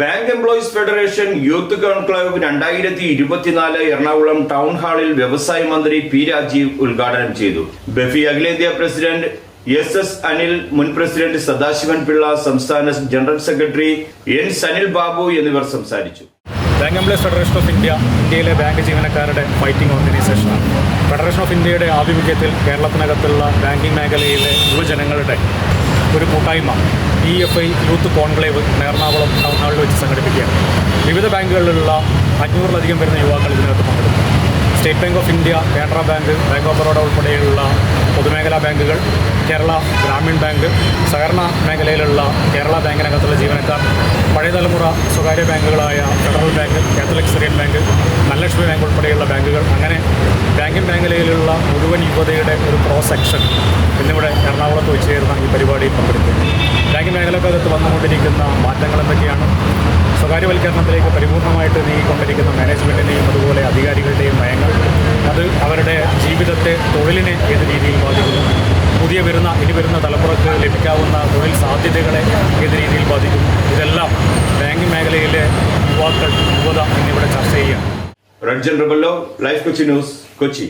Bank employees federation youth conclave രണ്ടായിരത്തി ഇരുപത്തിനാല് Ernakulam town ഹാളിൽ വ്യവസായ മന്ത്രി പി രാജീവ് ഉദ്ഘാടനം ചെയ്തു. ബഫി അഖിലേന്ത്യാ പ്രസിഡന്റ് എസ് എസ് അനിൽ മുൻ പ്രസിഡന്റ് സദാശിവൻ പിള്ള സംസ്ഥാന general secretary N Sanil Babu എന്നിവർ സംസാരിച്ചു. Bank employees federation of India ഇന്ത്യയിലെ ബാങ്ക് ജീവനക്കാരുടെ ഫൈറ്റിംഗ് ഓർഗനൈസേഷനാണ് ഫെഡറേഷൻ ഓഫ് ഇന്ത്യയുടെ ആഭിമുഖ്യത്തിൽ കേരളത്തിനകത്തുള്ള ബാങ്കിംഗ് മേഖലയിലെ യുവജനങ്ങളുടെ ഒരു കൂട്ടായ്മ E F I youth conclave Ernakulam town വെച്ച് സംഘടിപ്പിക്കുകയാണ്. വിവിധ ബാങ്കുകളിലുള്ള അഞ്ഞൂറിലധികം വരുന്ന യുവാക്കൾ ഇതിനകത്ത് പങ്കെടുക്കും. State bank of India Canara bank bank of Baroda ഉൾപ്പെടെയുള്ള പൊതുമേഖലാ ബാങ്കുകൾ കേരള ഗ്രാമീൺ ബാങ്ക് സഹകരണ മേഖലയിലുള്ള കേരള ബാങ്കിനകത്തുള്ള ജീവനക്കാർ പഴയ തലമുറ സ്വകാര്യ ബാങ്കുകളായ federal bank catholic syrian bank Dhanlaxmi bank ഉൾപ്പെടെയുള്ള ബാങ്കുകൾ അങ്ങനെ ബാങ്കിങ് മേഖലയിലുള്ള മുഴുവൻ യുവതയുടെ ഒരു ക്രോസ് സെക്ഷൻ ഇന്നിവിടെ എറണാകുളത്ത് വെച്ച് ചേർന്ന ഈ പരിപാടിയിൽ പങ്കെടുക്കും ബാങ്കിങ് മേഖലക്കകത്ത് വന്നുകൊണ്ടിരിക്കുന്ന മാറ്റങ്ങൾ എന്തൊക്കെയാണ്? സ്വകാര്യവൽക്കരണത്തിലേക്ക് പരിപൂർണമായിട്ട് നീങ്ങിക്കൊണ്ടിരിക്കുന്ന മാനേജ്മെന്റിന്റെയും അതുപോലെ അധികാരികളുടെയും നയങ്ങൾ അത് അവരുടെ ജീവിതത്തെ തൊഴിലിനെ ഏത് രീതിയിൽ ബാധിക്കുന്നു? പുതിയ വരുന്ന ഇനി വരുന്ന തലമുറയ്ക്ക് ലഭിക്കാവുന്ന തൊഴിൽ സാധ്യതകളെ ഏത് രീതിയിൽ ബാധിക്കുന്നു? ഇതെല്ലാം ബാങ്കിങ് മേഖലയിലെ യുവാക്കൾ రబల్లో లైఫ్ కొచ్చి న్యూస్ റഡ്ജൻ